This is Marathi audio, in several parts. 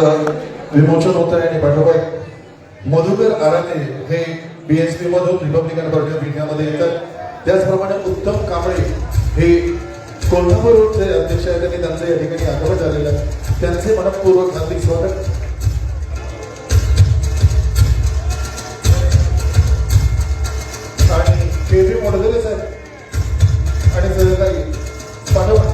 विमोचन होत आहे आणि पाठोपाठ मधुकर आराने हे बीएसपी मधून रिपब्लिकन पार्टी ऑफ इंडियामध्ये येतात. त्याचप्रमाणे उत्तम कांबळे हे कोल्हापूर रोडचे अध्यक्ष आहेत आणि त्यांचं या ठिकाणी आगमन झालेलं आहे. त्यांचे मनपूर्वक हार्दिक स्वागत. आणि केव्ही मोडलेले साहेब आणि सहकारी पाठवा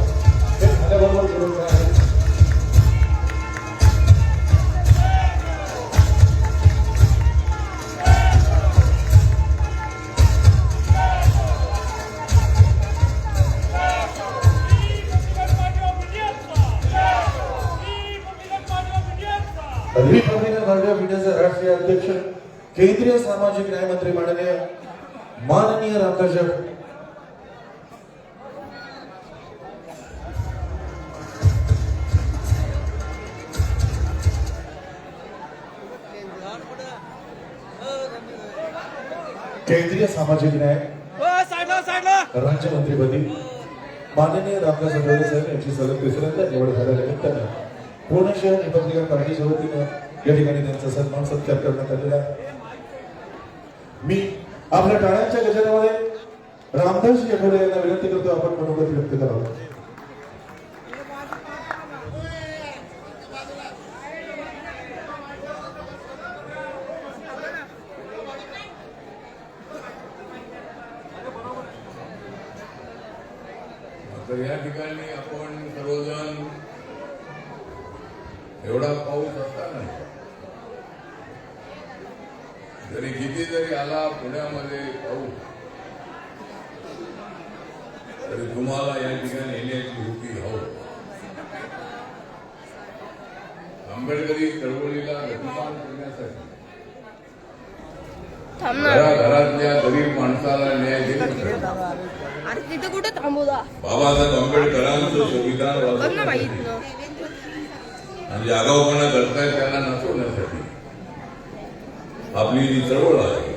राष्ट्रीय अध्यक्ष केंद्रीय सामाजिक न्याय मंत्री माननीय माननीय रामदास केंद्रीय सामाजिक न्याय राज्यमंत्रीपदी माननीय रामदास आठवले साहेब यांची सलग तिसऱ्यांदा निवड झालेल्या निमित्तानं पुणे शहर रिपब्लिकन पार्टीच्या वतीनं या ठिकाणी त्यांचा सन्मान सत्कार करण्यात आलेला आहे. मी आपल्या टाळ्यांच्या गजरामध्ये रामदास आठवले यांना विनंती करतो आपण मनोगत व्यक्त करावं. तर या ठिकाणी आपण सर्वजण एवढा पाऊस असताना जरी किती जरी आला पुण्यामध्ये पाऊस तरी तुम्हाला या ठिकाणी येण्याची होती हो आंबेडकरी चळवळीला गतिमान करण्यासाठी घराघरातल्या गरीब माणसाला न्याय थांबवला बाबासाहेब आंबेडकरांचं संविधान आणि आगाऊपणा घडताय त्यांना नसवण्यासाठी आपली जी चळवळ आहे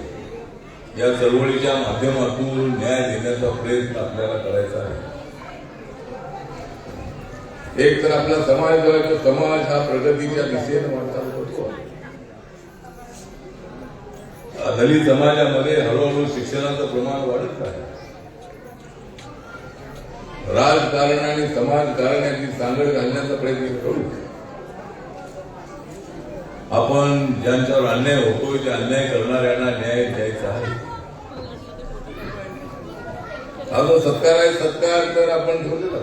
या चळवळीच्या माध्यमातून न्याय देण्याचा प्रयत्न आपल्याला करायचा आहे. एक तर आपला समाज जो आहे तो समाज हा प्रगतीच्या दिशेने वाटचाल करतो. दलित समाजामध्ये हळूहळू शिक्षणाचं प्रमाण वाढत आहे. राजकारण आणि समाजकारणाची सांगड घालण्याचा प्रयत्न करू. आपण ज्यांच्यावर अन्याय होतोय त्या अन्याय करणाऱ्यांना न्याय द्यायचा आहे. हा जो सत्कार आहे सत्कार तर आपण ठेवलेला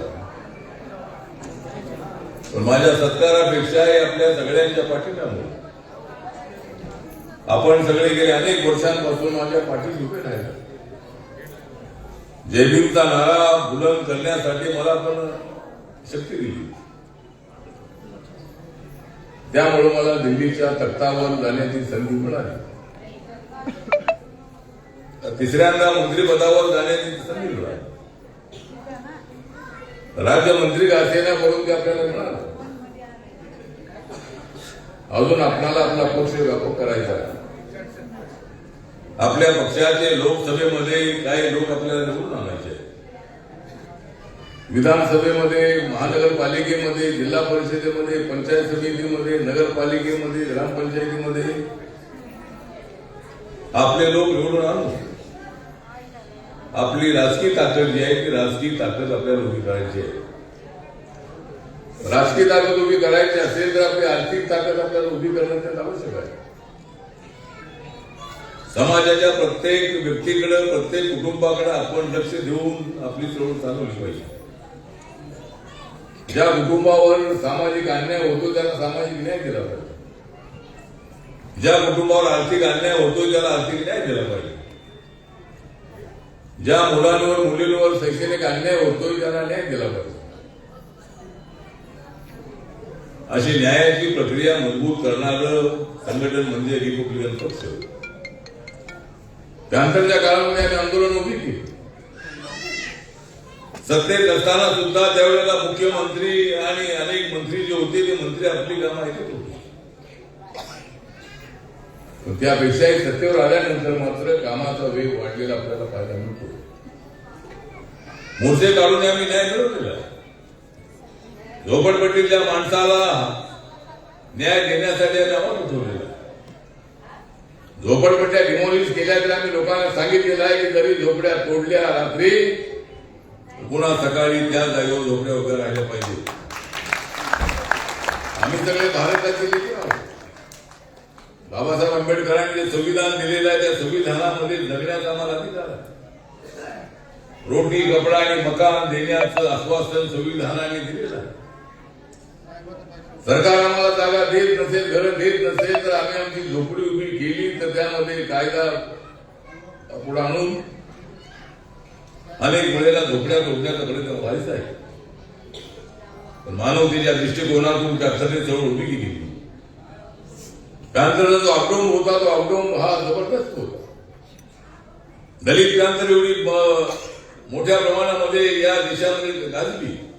पण माझ्या सत्कारापेक्षाही आपल्या सगळ्यांच्या पाठीमागे. आपण सगळे गेले अनेक वर्षांपासून माझ्या पाठीशी उभे राहिले. जयभीमचा नारा बुलंद करण्यासाठी मला पण शक्ती दिली. त्यामुळे मला दिल्लीच्या तख्तावर जाण्याची संधी मिळाली. तिसऱ्यांदा मंत्रीपदावर जाण्याची संधी मिळाली. राज्यमंत्री घासेना करून ते आपल्याला मिळालं. अजून आपणाला आपला पक्ष व्यापक करायचा आपल्या पक्षाचे लोकसभेमध्ये काही लोक आपल्याला निवडून आले विधानसभेमध्ये महानगरपालिकेमध्ये जिल्हा परिषदेमध्ये पंचायत समितीमध्ये नगरपालिकेमध्ये ग्रामपंचायतीमध्ये आपले लोक निवडून आणू आपली राजकीय ताकद जी आहे ती राजकीय ताकद आपल्याला उभी करायची आहे. राजकीय ताकद उभी करायची असेल तर आपली आर्थिक ताकद आपल्याला उभी करणं त्यात आवश्यक आहे. समाजाच्या प्रत्येक व्यक्तीकडे प्रत्येक कुटुंबाकडे आपण लक्ष देऊन आपली चळवळ चालवली पाहिजे. ज्या कुटुंबावर सामाजिक अन्याय होतो त्याला सामाजिक न्याय दिला पाहिजे. ज्या कुटुंबावर आर्थिक अन्याय होतो त्याला आर्थिक न्याय दिला पाहिजे. ज्या मुलांवर मुलींवर शैक्षणिक अन्याय होतोय त्याला न्याय दिला पाहिजे. अशी न्यायाची प्रक्रिया मजबूत करणारं संघटन म्हणजे रिपब्लिकन पक्ष. त्यानंतरच्या काळामध्ये आम्ही आंदोलन उभी केली. सत्तेत असताना सुद्धा त्यावेळेला मुख्यमंत्री आणि अनेक मंत्री जे होते ते मंत्री आपली कामं ऐकत होते. त्यापेक्षाही सत्तेवर आल्यानंतर मात्र कामाचा वेग वाढलेला आपल्याला पाहायला मिळतो. मोर्चे काढून आम्ही न्याय मिळवलेला आहे. झोपडपट्टीतल्या माणसाला न्याय देण्यासाठी आम्ही आवाज उठवलेला झोपडपट्ट्या डिमोलिश केल्या तर आम्ही लोकांना सांगितलेलं आहे की जरी झोपड्या तोडल्या रात्री पुन्हा सकाळी त्या जागेवर झोपड्या वगैरे राहिल्या पाहिजे. आम्ही सगळे भारताचे लेकर आहोत. बाबासाहेब आंबेडकरांनी जे संविधान दिलेलं आहे त्या संविधानामध्ये जगण्याचा आम्हाला अधिकार आहे. रोटी कपडा आणि मकान देण्याचं आश्वासन संविधानाने दिलेलं आहे. सरकार आम्हाला जागा देत नसेल घरं देत नसेल तर आम्ही आमची झोपडी उभी केली तर त्यामध्ये कायदा पुढे आणून अनेक मुलेला झोपड्या झोपण्याचा प्रयत्न व्हायचा आहे. पण मानवतेच्या दृष्टिकोनातून त्या खरे चळवळ उभी केली. त्यानंतर जो अपडोम होता तो अपडोम हा जबरदस्त होता. दलित क्रांती एवढी मोठ्या प्रमाणामध्ये या देशामध्ये गाजली.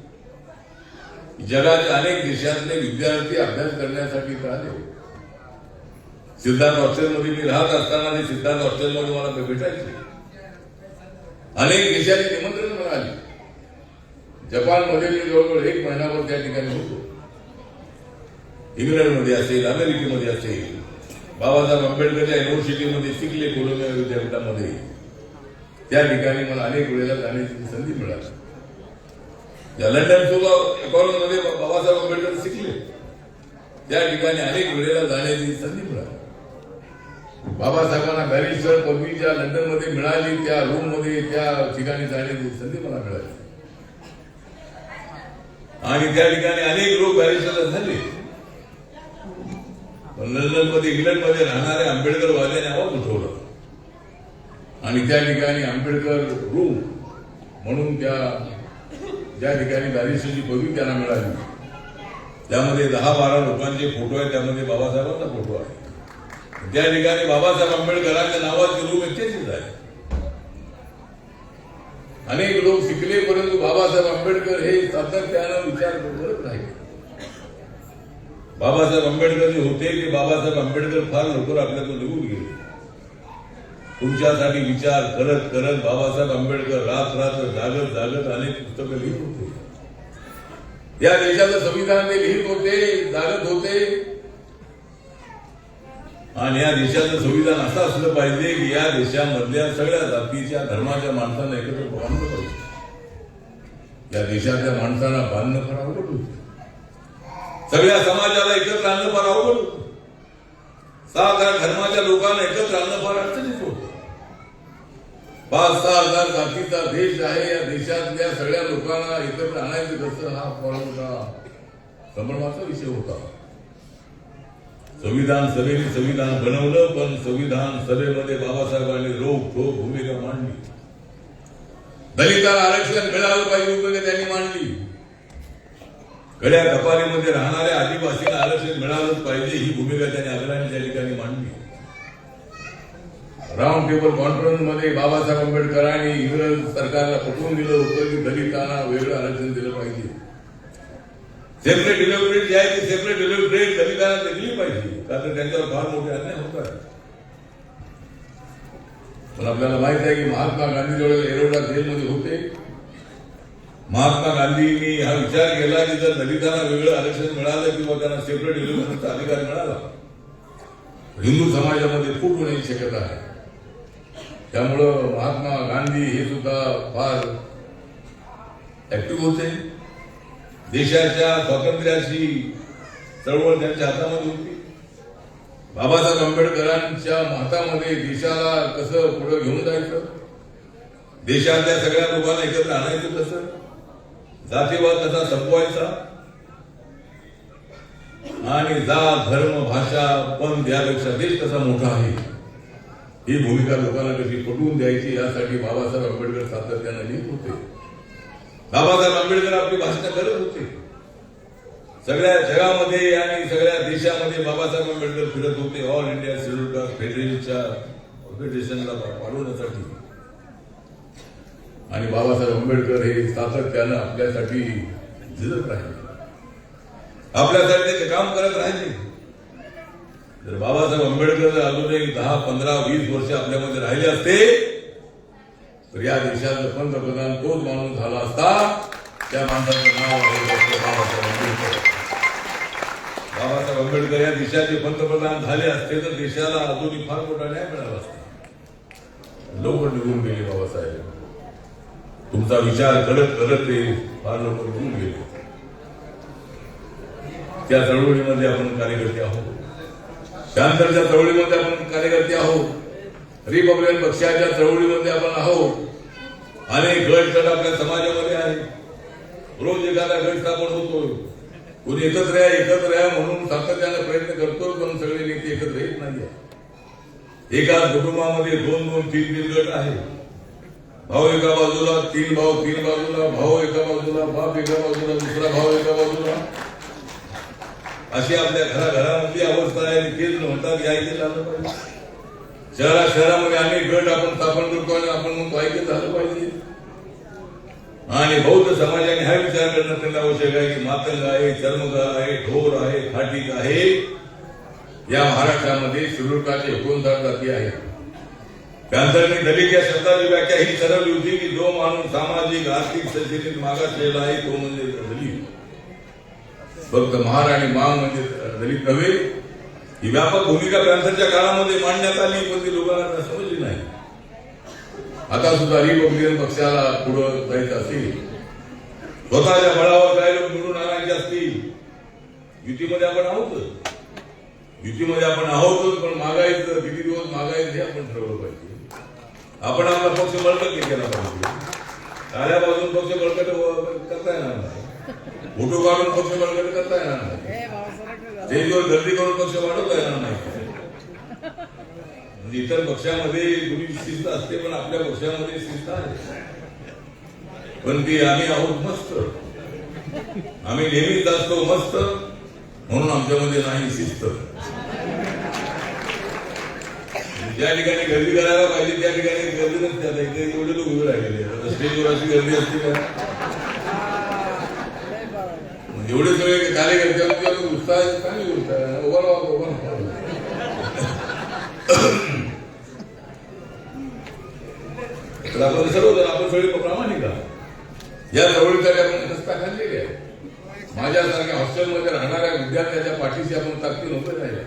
जगाच्या अनेक देशातले विद्यार्थी अभ्यास करण्यासाठी राहिले. आले सिद्धार्थ हॉस्टेलमध्ये मी राहत असताना ते सिद्धार्थ हॉस्टेलमध्ये मला भेटायचे. अनेक देशाची निमंत्रण मिळाली जपानमध्ये मी जवळजवळ एक महिनाभर त्या ठिकाणी होतो. इंग्लंडमध्ये असेल अमेरिकेमध्ये असेल बाबासाहेब आंबेडकरच्या युनिव्हर्सिटीमध्ये शिकले कोलंबिया विद्यापीठामध्ये. त्या ठिकाणी मला अनेक वेळेला जाण्याची संधी मिळाली. ज्या लंडन सुद्धा कॉलेजमध्ये बाबासाहेब आंबेडकर शिकले. त्या ठिकाणी अनेक वेळेला जाण्याची संधी मिळाली. बाबासाहेबांना बॅरिस्टर पदवी ज्या लंडनमध्ये मिळाली त्या रूममध्ये त्या ठिकाणी जाण्याची संधी मला मिळाली. आणि त्या ठिकाणी अनेक लोक बॅरिस्टर झाले. पण लंडनमध्ये इंग्लंडमध्ये राहणाऱ्या आंबेडकर वाल्याने आवाज उठवला. आणि त्या ठिकाणी आंबेडकर रूम म्हणून त्या ज्या ठिकाणी बॅरिस्टरची पदवी त्यांना मिळाली. त्यामध्ये दहा बारा लोकांचे फोटो आहेत त्यामध्ये बाबासाहेबांचा फोटो आहे. त्या ठिकाणी बाबासाहेब आंबेडकरांच्या नावाचे रूम एकटेच झाले अनेक लोक शिकले परंतु बाबासाहेब आंबेडकर हे सातत्यानं विचार करत नाही बाबासाहेब आंबेडकर जे होते ते बाबासाहेब आंबेडकर फार लवकर आपल्यातून निघून गेले. तुमच्यासाठी विचार करत करत बाबासाहेब आंबेडकर रात रात्र जागत जागत अनेक पुस्तकं लिहित होते. या देशाचं संविधान ते लिहित होते जागत होते आणि या देशाचं संविधान असं असलं पाहिजे की या देशामधल्या सगळ्या जातीच्या धर्माच्या माणसांना एकत्र बांधलं पाहिजे या देशातल्या माणसांना बांधणं फार अवघड होत सगळ्या समाजाला एकत्र आणणं फार अवघड होत सात आठ धर्माच्या लोकांना एकत्र आणणं फार अडचणीच होत. पाच सहा हजार जातीचा देश आहे या देशातल्या सगळ्या लोकांना एकत्र आणायचं कसं हा फार मोठा संभ्रमाचा विषय होता. संविधान सभेने संविधान बनवलं पण संविधान सभेमध्ये बाबासाहेबांनी रोख ठोक भूमिका मांडली. दलितांना आरक्षण मिळालं पाहिजे भूमिका त्यांनी मांडली. कड्या कपालीमध्ये राहणाऱ्या आदिवासीला आरक्षण मिळालंच पाहिजे ही भूमिका त्यांनी अग्रणी त्या ठिकाणी मांडली. राऊंड टेबल कॉन्फरन्समध्ये बाबासाहेब आंबेडकरांनी इंग्रज सरकारला पटवून दिलं होतं की दलितांना वेगळं आरक्षण दिलं पाहिजे. सेपरेट डिलिव्हरी जी आहे ती सेपरेट डिलिव्हरी दलितांना दिली पाहिजे का तर त्यांच्यावर फार मोठे अन्याय होत आहे पण आपल्याला माहित आहे की महात्मा गांधी जवळ एरोडा जेलमध्ये होते महात्मा गांधींनी हा विचार केला की जर दलितांना वेगळं आरक्षण मिळालं किंवा त्यांना सेपरेट डिलिव्हरीचा अधिकार मिळाला हिंदू समाजामध्ये फूट होण्याची शक्यता आहे त्यामुळं महात्मा गांधी हे सुद्धा फार ऍक्टिव्ह होते देशाच्या स्वातंत्र्याची चळवळ त्यांच्या हातामध्ये होती. बाबासाहेब आंबेडकरांच्या हातामध्ये देशाला कसं पुढे घेऊन जायचं? देशातल्या सगळ्या लोकांना एकत्र आणायचं कसं? जातीवाद कसा संपवायचा? आणि जात धर्म भाषा पंथ यापेक्षा देश कसा मोठा आहे? ही भूमिका लोकांना कशी पटवून द्यायची यासाठी बाबासाहेब आंबेडकर सातत्यानं लिहित होते. बाबासाहेब आंबेडकर आपली भाषा करत होते. सगळ्या जगामध्ये आणि सगळ्या देशामध्ये बाबासाहेब आंबेडकर फिरत होते. ऑल इंडिया शेड्यूल कास्ट फेडरेशनच्या फेडरेशनला वाढवण्यासाठी आणि बाबासाहेब आंबेडकर हे सातत्यानं आपल्यासाठी झिजत राहिले. आपल्यासाठी ते काम करत राहिले. जर बाबासाहेब आंबेडकर अजूनही एक दहा पंधरा वीस वर्ष आपल्यामध्ये राहिले असते तर या देशाचं पंतप्रधान तोच माणूस झाला असता त्या माणसाचं नाव आहे बाबासाहेब आंबेडकर. बाबासाहेब आंबेडकर या देशाचे पंतप्रधान झाले असते तर देशाला अजूनही फार मोठा न्याय मिळाला असता. लवकर निघून गेले बाबासाहेब. तुमचा विचार करत करत ते फार लवकर निघून गेले. त्या चळवळीमध्ये आपण कार्यकर्ते आहोत. त्यानंतरच्या चळवळीमध्ये आपण कार्यकर्ते आहोत. रिपब्लिकन पक्षाच्या चळवळीमध्ये आपण आहोत. अनेक गट गट आपल्या समाजामध्ये आहे रोज एखादा गट स्थापन होतो कोणी एकत्र या एकत्र या म्हणून सातत्याने प्रयत्न करतो पण सगळे नेते एकत्र येत नाही एकाच कुटुंबामध्ये दोन दोन तीन तीन गट आहे भाऊ एका बाजूला तीन भाऊ तीन बाजूला भाऊ एका बाजूला बाप एका बाजूला दुसरा भाऊ एका बाजूला. अशी आपल्या घराघरामधली अवस्था आहे. तेच म्हणतात यायचे झालं पाहिजे. शहरा शहरामध्ये अनेक गट आपण स्थापन करतो आणि आपण म्हणतो ऐकत झालं आणि बौद्ध समाजाने हा विचार करणं त्यांना आवश्यक आहे की मातंग आहे चर्मग आहे ढोर आहे खाटीक आहे. या महाराष्ट्रामध्ये शिरूरकाचे एकोणसाठ जाती आहेत त्यानंतर मी दलित या शब्दाची व्याख्या ही सरळ होती की जो माणूस सामाजिक आर्थिक संस्कृतीत मागासलेला आहे तो म्हणजे दलित. फक्त महार आणि मा म्हणजे दलित नव्हे ही व्यापक भूमिका पॅन्थरच्या काळामध्ये मांडण्यात आली पण ती लोकांना समजली नाही. आता सुद्धा रिपब्लिकन पक्षाला पुढं जायचं असेल. स्वतःच्या बळावर लोक निवडून आणायचे असतील. युतीमध्ये आपण आहोत. युतीमध्ये आपण आहोतच पण मागायचं किती दिवस मागायचं हे आपण ठरवलं पाहिजे. आपण आपला पक्ष बळकट केला पाहिजे. साऱ्या बाजून पक्ष बळकट करता येणार नाही. फोटो काढून पक्ष बळकट करता येणार नाही. स्टेजवर गर्दी करून पक्ष वाढवता येणार नाही. इतर पक्षामध्ये कुणी शिस्त असते पण आपल्या पक्षामध्ये शिस्त आहे. पण ती आम्ही आहोत मस्त. आम्ही नेहमीच असतो मस्त म्हणून आमच्यामध्ये नाही शिस्त ज्या ठिकाणी गर्दी करायला पाहिजे त्या ठिकाणी गर्दी नसते. आता इथे एवढे लोक उभे राहिलेले आता स्टेजवर अशी गर्दी असते का? एवढे सगळे कार्यकर्ते उत्साह चांगली गोष्ट आहे उभा राहा, उभा राहा. तर आपण सर्वजण आपण सगळे प्रामाणिक आहोत या जवळीकडे आपण रस्ता खाल्लेली आहे. माझ्यासारख्या हॉस्टेलमध्ये राहणाऱ्या विद्यार्थ्याच्या पाठीशी आपण ताकदी उभे राहिल्या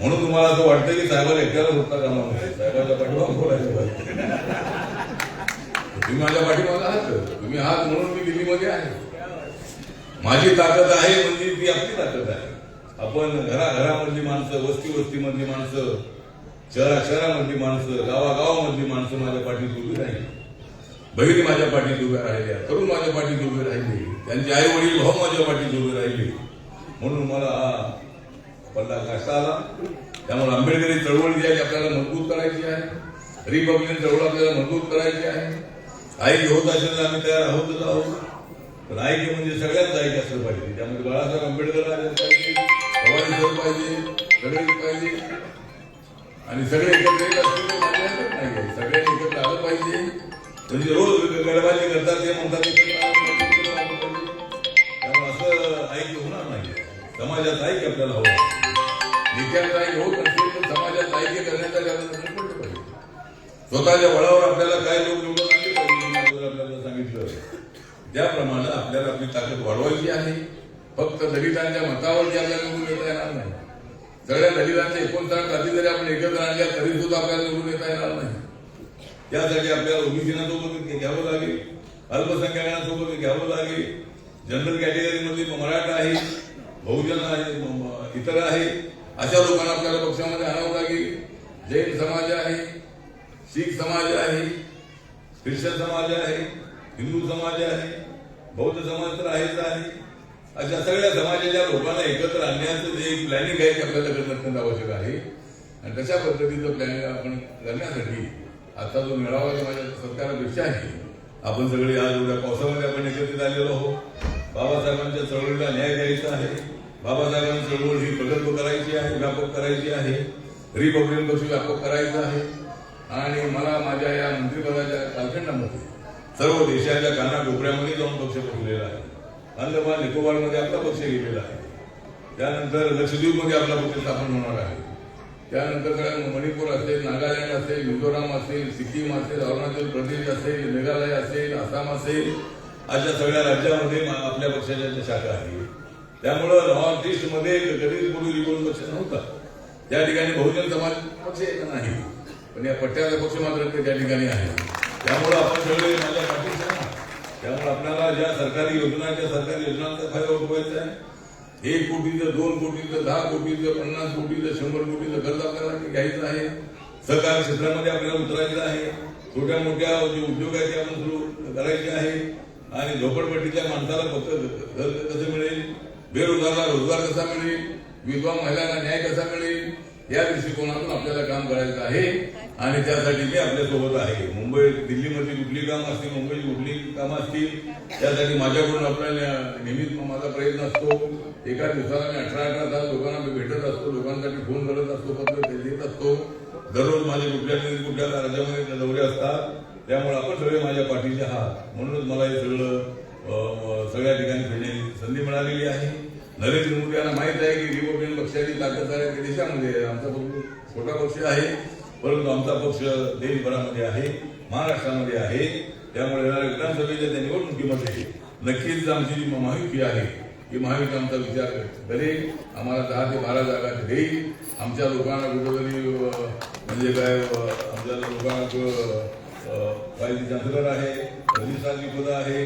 म्हणून तुम्हाला असं वाटतं की साहेबाला एकट्याला होता कामा नये. साहेबाच्या पाठीवर बोलायचं पाहिजे. तुम्ही माझ्या पाठीमागे आहात. तुम्ही आहात म्हणून मी दिल्लीमध्ये आहे. माझी ताकद आहे म्हणजे ती आपली ताकद आहे. आपण घराघरामधली माणसं वस्ती वस्तीमधली माणसं शहरा शहरामधली माणसं गावागावामधली माणसं माझ्या पाठीत उभी राहिली. बहिणी माझ्या पाठीत उभ्या राहिल्या तरुण माझ्या पाठीत उभे राहिले त्यांचे आई वडील भाऊ माझ्या पाठीत उभे राहिले. म्हणून मला हा पल्ला कसा आला. त्यामुळे आंबेडकरी चळवळ जी आहे आपल्याला मजबूत करायची आहे. रिपब्लिकन चळवळ आपल्याला मजबूत करायची आहे. आई होत असेल तर आम्ही तयार आहोतच आहोत. पण ऐक्य म्हणजे सगळ्यात ऐक्य असलं पाहिजे. त्यामध्ये बाळासाहेब आंबेडकर पाहिजे भवानी पाहिजे सगळे पाहिजे. आणि सगळे एकत्र येत नाही सगळ्यांनी एकत्र आलं पाहिजे. म्हणजे रोज गडबाजी करतात ते म्हणतात त्यामुळे असं ऐक होणार नाही समाजात ऐक आपल्याला हवं नेत्यांचं ऐक होत नसेल पण समाजात ऐक्य करण्याचा त्याला पाहिजे. स्वतःच्या बळावर आपल्याला काय लोक निवडून आणले पाहिजे आपल्याला सांगितलं त्याप्रमाणे आपल्याला आपली ताकद वाढवायची आहे. फक्त दलितांच्या मतावरती आपल्याला निवडून येता येणार नाही. सगळ्या दलितांच्या एकोणसाठ जाती जरी आपण एकत्र आणल्या तरी सुद्धा आपल्याला निवडून येता येणार नाही. त्यासाठी आपल्याला ओबीसीना सोबत घ्यावं लागेल. अल्पसंख्याकांना सोबत घ्यावं लागेल. जनरल कॅटेगरीमध्ये मराठा आहे बहुजन आहे इतर आहे. अशा लोकांना आपल्याला पक्षामध्ये आणावं लागेल. जैन समाज आहे शीख समाज आहे ख्रिश्चन समाज आहे हिंदू समाज आहे बौद्ध समाज तर आहेच आहे. अशा सगळ्या समाजाच्या लोकांना एकत्र आणण्याचं जे एक प्लॅनिंग आहे ते आपल्याला करणं अत्यंत आवश्यक आहे. आणि तशा पद्धतीचं प्लॅनिंग आपण करण्यासाठी आता जो मेळावा जो माझ्या सरकारपेक्षा आहे. आपण सगळे आज एवढ्या पावसामध्ये आपण एकत्रित आलेलो आहोत. बाबासाहेबांच्या चळवळीला न्याय द्यायचा आहे. बाबासाहेबांची चळवळ ही प्रगल्भ करायची आहे व्यापक करायची आहे. रिपब्लिकन पक्ष व्यापक करायचा आहे. आणि मला माझ्या या मंत्रिपदाच्या कालखंडामध्ये सर्व देशाच्या कानाकोपऱ्यामध्ये जाऊन पक्ष पकडलेला आहे. अंदमान निकोबारमध्ये आपला पक्ष गेलेला आहे. त्यानंतर लक्षद्वीपमध्ये आपला पक्ष स्थापन होणार आहे. त्यानंतर सगळ्या मणिपूर असेल नागालँड असेल मिझोराम असेल सिक्कीम असेल अरुणाचल प्रदेश असेल मेघालय असेल आसाम असेल अशा सगळ्या राज्यामध्ये आपल्या पक्षाच्या ज्या शाखा आहेत. त्यामुळं नॉर्थ ईस्टमध्ये कधीच कोणी रिपब्लिक पक्ष नव्हता. त्या ठिकाणी बहुजन समाज पक्ष नाही. पण या पट्ट्याचा पक्ष मात्र ते त्या ठिकाणी आहे. त्यामुळं आपण सगळे माझ्या पाठीचे त्यामुळे आपल्याला ज्या सरकारी योजना ज्या सरकारी योजनांचा फायदा उठवायचा आहे एक कोटीचं दोन कोटीचं दहा कोटीचं पन्नास कोटीचं शंभर कोटीचं कर्ज आपल्याला घ्यायचं आहे? सहकार क्षेत्रामध्ये आपल्याला उतरायचं आहे. छोट्या मोठ्या जे उद्योग आहेत ते आपण सुरू करायचे आहे. आणि झोपडपट्टीच्या माणसाला फक्त घर कसं मिळेल? बेरोजगारला रोजगार कसा मिळेल? विधवा महिलांना न्याय कसा मिळेल? या दृष्टिकोनातून आपल्याला काम करायचं आहे. आणि त्यासाठी मी आपल्यासोबत आहे. मुंबई दिल्लीमध्ये कुठली काम असतील मुंबईची कुठली कामं असतील त्यासाठी माझ्याकडून आपल्याला नेहमीच माझा प्रयत्न असतो. एका दिवसाला मी अठरा अठरा तास लोकांना मी भेटत असतो लोकांसाठी फोन करत असतो पत्र देत असतो. दररोज माझे कुठल्या तरी कुठल्या राज्यामध्ये दौरे असतात. त्यामुळे आपण सगळे माझ्या पाठीचे आहात. म्हणूनच मला हे सगळं सगळ्या ठिकाणी फिरण्याची संधी मिळालेली आहे. नरेंद्र मोदी यांना माहीत आहे की रिपब्लिकन पक्षाची ताकद आहे देशामध्ये आमचा पक्ष छोटा पक्ष आहे. परंतु आमचा पक्ष देशभरामध्ये आहे महाराष्ट्रामध्ये आहे. त्यामुळे येणाऱ्या विधानसभेच्या त्या निवडणुकीमध्ये नक्कीच आमची जी महायुती आहे की महायुती आमचा विचार करेल. आम्हाला दहा ते बारा जागा देईल. आमच्या लोकांना कुठेतरी म्हणजे काय आमच्या लोकांना पाहिजे चान्सलर आहे रजिस्ट्रारची पदं आहे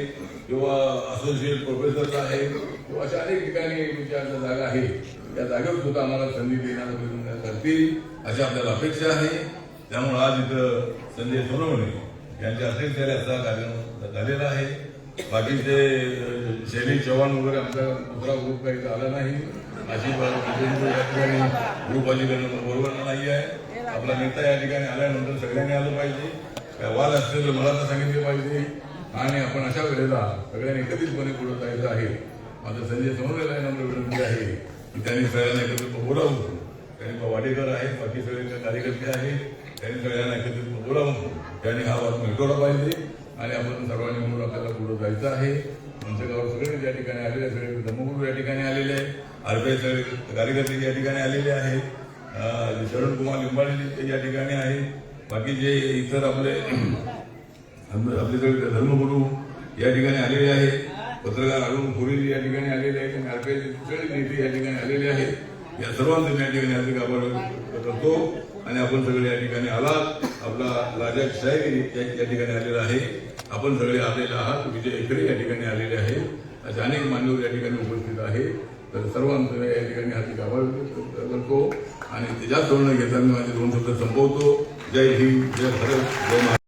किंवा असोसिएट प्रोफेसर आहे किंवा अशा अनेक ठिकाणी विचारच्या जागा आहे. त्या जागेवर सुद्धा आम्हाला संधी देण्याचा प्रयत्न करतील अशी आपल्याला अपेक्षा आहे. त्यामुळे आज इथं संजय सोनवणे यांच्या अध्यक्षतेला असा कार्यक्रम झालेला आहे. बाकीचे शैली चव्हाण वगैरे आमचा दुसरा ग्रुप काही आला नाही. अशी या ठिकाणी ग्रुप अलीकडे बरोबर नाही आहे. आपला नेता या ठिकाणी आल्यानंतर सगळ्यांनी आलं पाहिजे. काय वाद असलेलं मला तर सांगितले पाहिजे. आणि आपण अशा वेळेला सगळ्यांनी एकत्रितपणे पुढे जायचं आहे. माझं संजय सोनवणेला नम्र विनंती आहे. त्यांनी सगळ्यांना एकत्रित बोलावून त्यांनी वाडेकर आहेत बाकी सगळे कार्यकर्ते आहेत त्यांनी सगळ्यांना एकत्रित बोलावून त्यांनी हा वाद मिटवला पाहिजे आणि आपण सर्वांनी म्हणून आपल्याला पुढे जायचं आहे. मंचगावर सगळे या ठिकाणी आलेले आहे, सगळे धर्मगुरू या ठिकाणी आलेले आहे आरपीआय सगळे कार्यकर्ते या ठिकाणी आलेले आहेत. शरण कुमार लिंबाळे ते या ठिकाणी आहेत. बाकी जे इतर आपले आपले आपले सगळे धर्मगुरू या ठिकाणी आलेले आहेत. पत्रकार अरुण पुरी या ठिकाणी आलेले आहेत आणि आरपीआय सगळे नेते या ठिकाणी आलेले आहेत. या सर्वांचं मी या ठिकाणी हार्दिक आभार करतो आणि आपण सगळे या ठिकाणी आलात. आपला राजा शाहीर या ठिकाणी आलेला आहे. आपण सगळे आलेले आहात. विजय एकरे या ठिकाणी आलेले आहे असे अनेक मान्यवर या ठिकाणी उपस्थित आहे तर सर्वांचं या ठिकाणी हार्दिक आभार करतो. आणि त्याच्याच धोरण घेताना माझे दोन शब्द संपवतो. जय हिंद जय भारत जय महाराष्ट्र.